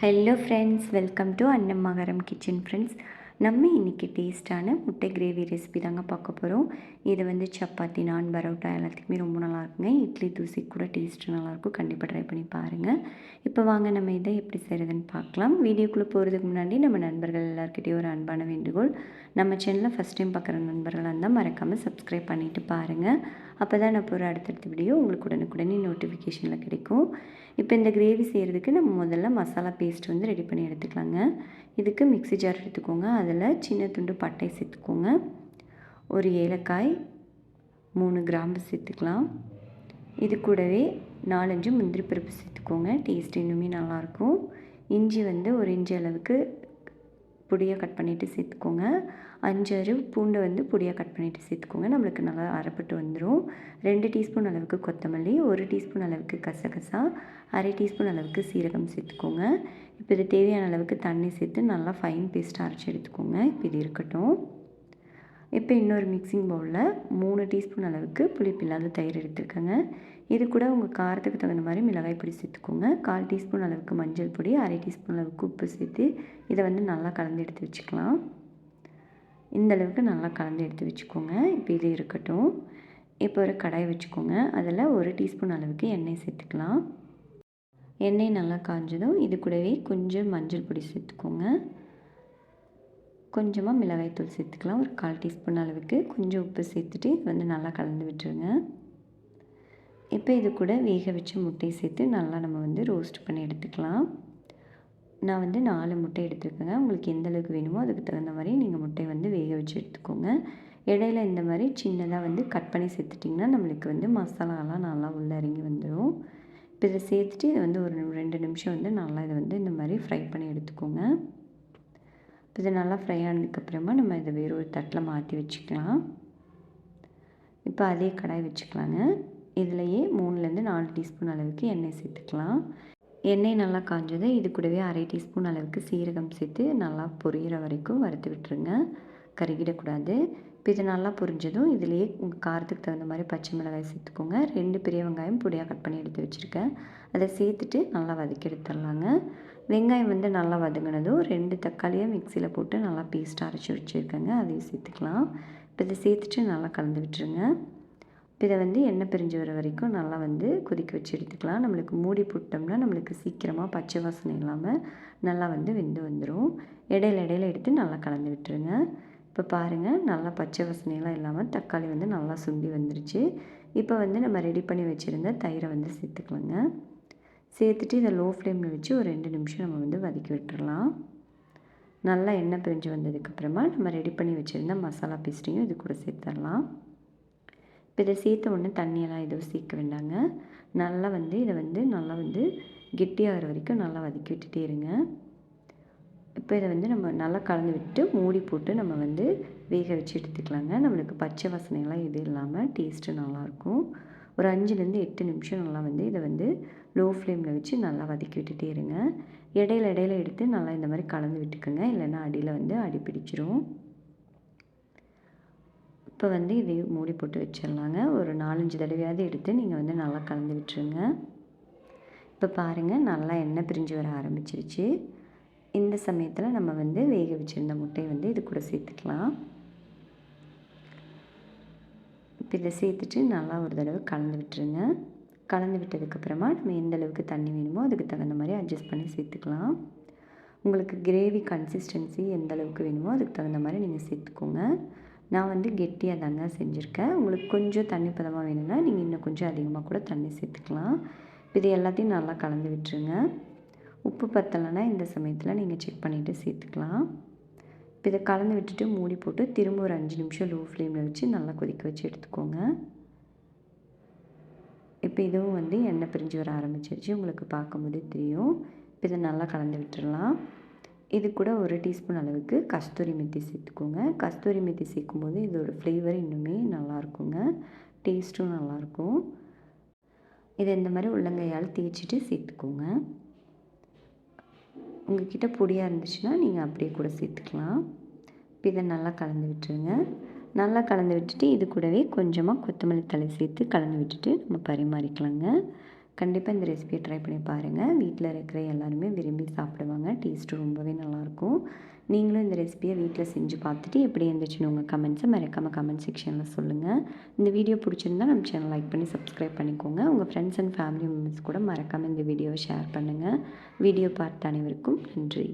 Hello friends welcome to Annamagaram kitchen friends நம்ம இன்றைக்கி டேஸ்ட்டான முட்டை கிரேவி ரெசிபி தாங்க பார்க்க போகிறோம் இது வந்து சப்பாத்தி நான் பரோட்டா எல்லாத்துக்குமே ரொம்ப நல்லா இருக்குங்க. இட்லி தூசி கூட டேஸ்ட்டு நல்லாயிருக்கும் கண்டிப்பாக ட்ரை பண்ணி பாருங்கள் இப்போ வாங்க நம்ம இதை எப்படி செய்கிறதுன்னு பார்க்கலாம். வீடியோக்குள்ளே போகிறதுக்கு முன்னாடி நம்ம நண்பர்கள் எல்லாருக்கிட்டேயும் ஒரு அன்பான வேண்டுகோள். நம்ம சேனலில் ஃபஸ்ட் டைம் பார்க்குற நண்பர்களாக இருந்தால் மறக்காமல் சப்ஸ்கிரைப் பண்ணிவிட்டு பாருங்கள் அப்போ தான் நான் போகிற அடுத்தடுத்த வீடியோ உங்களுக்கு உடனுக்குடனே நோட்டிஃபிகேஷனில் கிடைக்கும். இப்போ இந்த கிரேவி செய்கிறதுக்கு நம்ம முதல்ல மசாலா பேஸ்ட் வந்து ரெடி பண்ணி எடுத்துக்கலாங்க. இதுக்கு மிக்ஸி ஜார் எடுத்துக்கோங்க. அதில் சின்ன துண்டு பட்டை சேர்த்துக்கோங்க. ஒரு ஏலக்காய் மூணு கிராம்பு சேர்த்துக்கலாம். இது கூடவே நாலஞ்சு முந்திரி பருப்பு சேர்த்துக்கோங்க. டேஸ்ட் இன்னுமே நல்லாயிருக்கும். இஞ்சி வந்து ஒரு இஞ்சி அளவுக்கு பொடியாக கட் பண்ணிவிட்டு சேர்த்துக்கோங்க. அஞ்சாறு பூண்டை வந்து பொடியாக கட் பண்ணிவிட்டு சேர்த்துக்கோங்க. நம்மளுக்கு நல்லா அரைப்பட்டு வந்துடும் ரெண்டு டீஸ்பூன் அளவுக்கு கொத்தமல்லி ஒரு டீஸ்பூன் அளவுக்கு கசகசா அரை டீஸ்பூன் அளவுக்கு சீரகம் சேர்த்துக்கோங்க. இப்போ இது தேவையான அளவுக்கு தண்ணி சேர்த்து நல்லா ஃபைன் பேஸ்ட்டாக அரைச்சி எடுத்துக்கோங்க. இப்போ இது இருக்கட்டும். இப்போ இன்னொரு மிக்சிங் பவுலில் மூணு டீஸ்பூன் அளவுக்கு புளிப்பு இல்லாத தயிர் எடுத்துருக்கேங்க. இது கூட உங்கள் காரத்துக்கு தகுந்த மாதிரி மிளகாய் பொடி சேர்த்துக்கோங்க. கால் டீஸ்பூன் அளவுக்கு மஞ்சள் பொடி அரை டீஸ்பூன் அளவுக்கு உப்பு சேர்த்து இதை வந்து நல்லா கலந்து எடுத்து வச்சுக்கலாம். இந்த அளவுக்கு நல்லா கலந்து எடுத்து வச்சுக்கோங்க. இப்போ இது இருக்கட்டும். இப்போ ஒரு கடாய் வச்சுக்கோங்க. அதில் ஒரு டீஸ்பூன் அளவுக்கு எண்ணெய் சேர்த்துக்கலாம். எண்ணெய் நல்லா காஞ்சதும் இது கூடவே கொஞ்சம் மஞ்சள் பொடி சேர்த்துக்கோங்க. கொஞ்சமாக மிளகாய்த்தூள் சேர்த்துக்கலாம். ஒரு கால் டீஸ்பூன் அளவுக்கு கொஞ்சம் உப்பு சேர்த்துட்டு இது வந்து நல்லா கலந்து விட்டுருங்க. இப்போ இது கூட வேக வச்ச முட்டையை சேர்த்து நல்லா நம்ம வந்து ரோஸ்ட் பண்ணி எடுத்துக்கலாம். நான் வந்து நாலு முட்டை எடுத்துருக்கேங்க. உங்களுக்கு எந்த அளவுக்கு வேணுமோ அதுக்கு தகுந்த மாதிரி நீங்கள் முட்டையை வந்து வேக வச்சு எடுத்துக்கோங்க. இடையில இந்த மாதிரி சின்னதாக வந்து கட் பண்ணி சேர்த்துட்டிங்கன்னா நம்மளுக்கு வந்து மசாலாலாம் நல்லா உள்ளே இறங்கி வந்துடும் இப்போ இதை சேர்த்துட்டு இதை வந்து ஒரு ரெண்டு நிமிஷம் வந்து நல்லா இதை வந்து இந்த மாதிரி ஃப்ரை பண்ணி எடுத்துக்கோங்க. இது நல்லா ஃப்ரை ஆனதுக்கப்புறமா நம்ம இதை வேறு ஒரு தட்டில் மாற்றி வச்சுக்கலாம். இப்போ அதே கடாய் வச்சுக்கலாங்க. இதுலேயே மூணுலேருந்து நாலு டீஸ்பூன் அளவுக்கு எண்ணெய் சேர்த்துக்கலாம். எண்ணெய் நல்லா காஞ்சது இது கூடவே அரை டீஸ்பூன் அளவுக்கு சீரகம் சேர்த்து நல்லா பொரியிற வரைக்கும் வறுத்து விட்டுருங்க. கருகிடக்கூடாது. இப்போ இது நல்லா புரிஞ்சதும் இதுலேயே உங்கள் காரத்துக்கு தகுந்த மாதிரி பச்சை மிளகாய் சேர்த்துக்கோங்க. ரெண்டு பெரிய வெங்காயம் பொடியாக கட் பண்ணி எடுத்து வச்சுருக்கேன். அதை சேர்த்துட்டு நல்லா வதக்கி எடுத்துடலாங்க. வெங்காயம் வந்து நல்லா வதங்கினதும் ரெண்டு தக்காளியை மிக்சியில் போட்டு நல்லா பேஸ்ட்டாக அரைச்சி வச்சுருக்கேங்க. அதையும் சேர்த்துக்கலாம். இப்போ இதை சேர்த்துட்டு நல்லா கலந்து விட்டுருங்க. இப்போ இதை வந்து எண்ணெய் பிரிஞ்சு வர வரைக்கும் நல்லா வந்து கொதிக்க வச்சு எடுத்துக்கலாம். நம்மளுக்கு மூடி போட்டோம்னா நம்மளுக்கு சீக்கிரமாக பச்சை வாசனை இல்லாமல் நல்லா வந்து வெந்து வந்துடும் இடையில இடையில எடுத்து நல்லா கலந்து விட்டுருங்க. இப்போ பாருங்கள் நல்லா பச்சை வசனையெல்லாம் இல்லாமல் தக்காளி வந்து நல்லா சுண்டி வந்துருச்சு. இப்போ வந்து நம்ம ரெடி பண்ணி வச்சுருந்த தயிரை வந்து சேர்த்துக்கலாங்க. சேர்த்துட்டு இதை லோ ஃப்ளேமில் வச்சு ஒரு ரெண்டு நிமிஷம் நம்ம வந்து வதக்கி விட்டுறலாம். நல்லா எண்ணெய் பிரிஞ்சு வந்ததுக்கப்புறமா நம்ம ரெடி பண்ணி வச்சுருந்த மசாலா பேஸ்ட்டையும் இது கூட சேர்த்துடலாம் இப்போ இதை சேர்த்த உடனே தண்ணியெல்லாம் எதுவும் சேர்க்க வேண்டாங்க. நல்லா வந்து இதை வந்து நல்லா வந்து கெட்டியாகிற வரைக்கும் நல்லா வதக்கி விட்டுட்டே இருங்க. இப்போ இதை வந்து நம்ம நல்லா கலந்து விட்டு மூடி போட்டு நம்ம வந்து வேக வச்சு எடுத்துக்கலாங்க. நம்மளுக்கு பச்சை வாசனைலாம் எதுவும் இல்லாமல் டேஸ்ட்டு நல்லாயிருக்கும். ஒரு அஞ்சுலேருந்து எட்டு நிமிஷம் நல்லா வந்து இதை வந்து லோ ஃப்ளேமில் வச்சு நல்லா வதக்கி விட்டுட்டே இருங்க. இடையில இடையில எடுத்து நல்லா இந்த மாதிரி கலந்து விட்டுக்குங்க. இல்லைன்னா அடியில் வந்து அடி பிடிச்சிரும். இப்போ வந்து இதை மூடி போட்டு வச்சிடலாங்க. ஒரு நாலஞ்சு தடவையாவது எடுத்து நீங்கள் வந்து நல்லா கலந்து விட்டுருங்க. இப்போ பாருங்கள் நல்லா எண்ணெய் பிரிஞ்சு வர ஆரம்பிச்சிருச்சு. இந்த சமயத்தில் நம்ம வந்து வேக வச்சுருந்த முட்டையை வந்து இது கூட சேர்த்துக்கலாம். இப்போ இதை சேர்த்துட்டு நல்லா ஒரு தடவை கலந்து விட்டுருங்க. கலந்து விட்டதுக்கப்புறமா நம்ம எந்த அளவுக்கு தண்ணி வேணுமோ அதுக்கு தகுந்த மாதிரி அட்ஜஸ்ட் பண்ணி சேர்த்துக்கலாம். உங்களுக்கு கிரேவி கன்சிஸ்டன்சி எந்த அளவுக்கு வேணுமோ அதுக்கு தகுந்த மாதிரி நீங்கள் சேர்த்துக்கோங்க. நான் வந்து கெட்டியாக தாங்க செஞ்சுருக்கேன். உங்களுக்கு கொஞ்சம் தண்ணி பதமாக வேணும்னா நீங்கள் இன்னும் கொஞ்சம் அதிகமாக கூட தண்ணி சேர்த்துக்கலாம். இது எல்லாத்தையும் நல்லா கலந்து விட்டுருங்க. உப்பு பத்தலைன்னா இந்த சமயத்தில் நீங்கள் செக் பண்ணிவிட்டு சேர்த்துக்கலாம். இப்போ இதை கலந்து விட்டுட்டு மூடி போட்டு திரும்ப ஒரு அஞ்சு நிமிஷம் லோ ஃப்ளேமில் வச்சு நல்லா கொதிக்க வச்சு எடுத்துக்கோங்க. இப்போ இதுவும் வந்து எண்ணெய் பிரிஞ்சு வர ஆரம்பிச்சிருச்சு. உங்களுக்கு பார்க்கும்போதே தெரியும். இப்போ இதை நல்லா கலந்து விட்டுடலாம் இது கூட ஒரு டீஸ்பூன் அளவுக்கு கஸ்தூரி மெத்தி சேர்த்துக்கோங்க. கஸ்தூரி மெத்தி சேர்க்கும்போது இதோட ஃப்ளேவர் இன்னுமே நல்லாயிருக்குங்க டேஸ்ட்டும் நல்லாயிருக்கும் இதை இந்த மாதிரி உள்ளங்கையால் தேய்ச்சிட்டு சேர்த்துக்கோங்க. உங்கள்கிட்ட பொடியாக இருந்துச்சுன்னா நீங்கள் அப்படியே கூட சேர்த்துக்கலாம். இப்போ இதை நல்லா கலந்து விட்டுருங்க. நல்லா கலந்து விட்டுட்டு இது கூடவே கொஞ்சமாக கொத்தமல்லி தலை சேர்த்து கலந்து விட்டுட்டு நம்ம பரிமாறிக்கலாங்க. கண்டிப்பாக இந்த ரெசிபியை ட்ரை பண்ணி பாருங்கள் வீட்டில் இருக்கிற எல்லாருமே விரும்பி சாப்பிடுவாங்க. டேஸ்ட்டு ரொம்பவே நல்லாயிருக்கும் நீங்களும் இந்த ரெசிபியை வீட்டில் செஞ்சு பார்த்துட்டு எப்படி இருந்துச்சுன்னு உங்கள் கமெண்ட்ஸை மறக்காமல் கமெண்ட் செக்ஷனில் சொல்லுங்கள் இந்த வீடியோ பிடிச்சிருந்தா நம்ம சேனல் லைக் பண்ணி சப்ஸ்கிரைப் பண்ணிக்கோங்க. உங்கள் ஃப்ரெண்ட்ஸ் அண்ட் ஃபேமிலி மெம்பர்ஸ் கூட மறக்காமல் இந்த வீடியோவை ஷேர் பண்ணுங்கள் வீடியோ பார்த்த அனைவருக்கும் நன்றி.